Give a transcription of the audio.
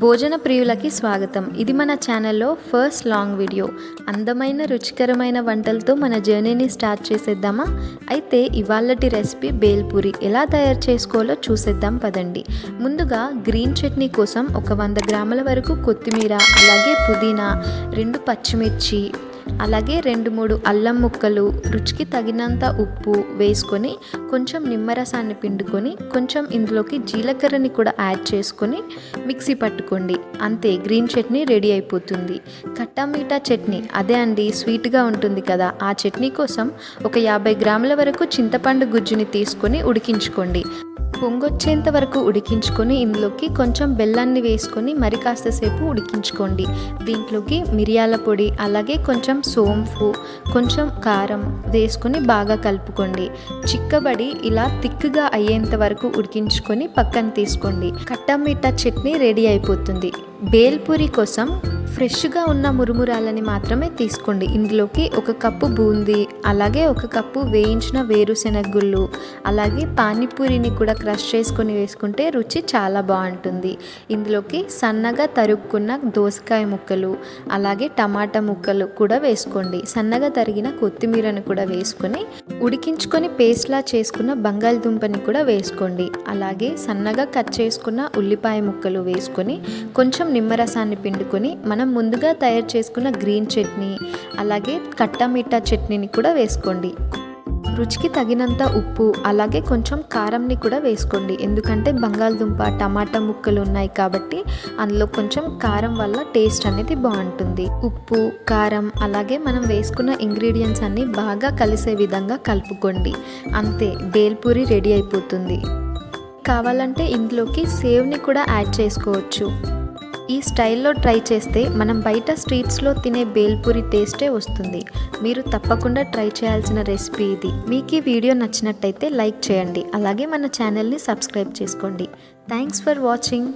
భోజన ప్రియులకి స్వాగతం. ఇది మన ఛానల్లో ఫస్ట్ లాంగ్ వీడియో. అందమైన రుచికరమైన వంటలతో మన జర్నీని స్టార్ట్ చేసేద్దామా? అయితే ఇవాళటి రెసిపీ బేల్పూరి. ఎలా తయారు చేసుకోవాలో చూసేద్దాం పదండి. ముందుగా గ్రీన్ చట్నీ కోసం ఒక వంద గ్రాముల వరకు కొత్తిమీర అలాగే పుదీనా రెండు పచ్చిమిర్చి అలాగే రెండు మూడు అల్లం ముక్కలు రుచికి తగినంత ఉప్పు వేసుకొని కొంచెం నిమ్మరసాన్ని పిండుకొని కొంచెం ఇందులోకి జీలకర్రని కూడా యాడ్ చేసుకొని మిక్సీ పట్టుకోండి. అంతే గ్రీన్ చట్నీ రెడీ అయిపోతుంది. కట్టా మీఠా చట్నీ అదే అండి స్వీట్గా ఉంటుంది కదా. ఆ చట్నీ కోసం ఒక యాభై గ్రాముల వరకు చింతపండు గుజ్జుని తీసుకొని ఉడికించుకోండి. పొంగొచ్చేంత వరకు ఉడికించుకొని ఇందులోకి కొంచెం బెల్లాన్ని వేసుకొని మరి కాస్త సేపు ఉడికించుకోండి. దీంట్లోకి మిరియాల పొడి అలాగే కొంచెం సోంపు కొంచెం కారం వేసుకొని బాగా కలుపుకోండి. చిక్కబడి ఇలా తిక్కుగా అయ్యేంత వరకు ఉడికించుకొని పక్కన తీసుకోండి. కట్టమిట్టా చట్నీ రెడీ అయిపోతుంది. బేల్పూరి కోసం ఫ్రెష్గా ఉన్న మురుమురాలని మాత్రమే తీసుకోండి. ఇందులోకి ఒక కప్పు బూందీ అలాగే ఒక కప్పు వేయించిన వేరుశెనగ గుళ్ళు అలాగే పానీపూరిని కూడా క్రష్ చేసుకొని వేసుకుంటే రుచి చాలా బాగుంటుంది. ఇందులోకి సన్నగా తరుక్కున్న దోసకాయ ముక్కలు అలాగే టమాటా ముక్కలు కూడా వేసుకోండి. సన్నగా తరిగిన కొత్తిమీరను కూడా వేసుకొని ఉడికించుకొని పేస్ట్లా చేసుకున్న బంగాళదుంపని కూడా వేసుకోండి. అలాగే సన్నగా కట్ చేసుకున్న ఉల్లిపాయ ముక్కలు వేసుకొని కొంచెం నిమ్మరసాన్ని పిండుకొని మనం ముందుగా తయారు చేసుకున్న గ్రీన్ చట్నీ అలాగే కట్టమిట్టా చట్నీని కూడా వేసుకోండి. రుచికి తగినంత ఉప్పు అలాగే కొంచెం కారంని కూడా వేసుకోండి. ఎందుకంటే బంగాళదుంప టమాటా ముక్కలు ఉన్నాయి కాబట్టి అందులో కొంచెం కారం వల్ల టేస్ట్ అనేది బాగుంటుంది. ఉప్పు కారం అలాగే మనం వేసుకున్న ఇంగ్రీడియంట్స్ అన్నీ బాగా కలిసే విధంగా కలుపుకోండి. అంతే బేల్పూరి రెడీ అయిపోతుంది. కావాలంటే ఇందులోకి సేవ్ని కూడా యాడ్ చేసుకోవచ్చు. ఈ స్టైల్లో ట్రై చేస్తే మనం బయట స్ట్రీట్స్లో తినే బేల్పూరి టేస్టే వస్తుంది. మీరు తప్పకుండా ట్రై చేయాల్సిన రెసిపీ ఇది. మీకు ఈ వీడియో నచ్చినట్టయితే లైక్ చేయండి. అలాగే మన ఛానల్ని సబ్స్క్రైబ్ చేసుకోండి. Thanks for watching.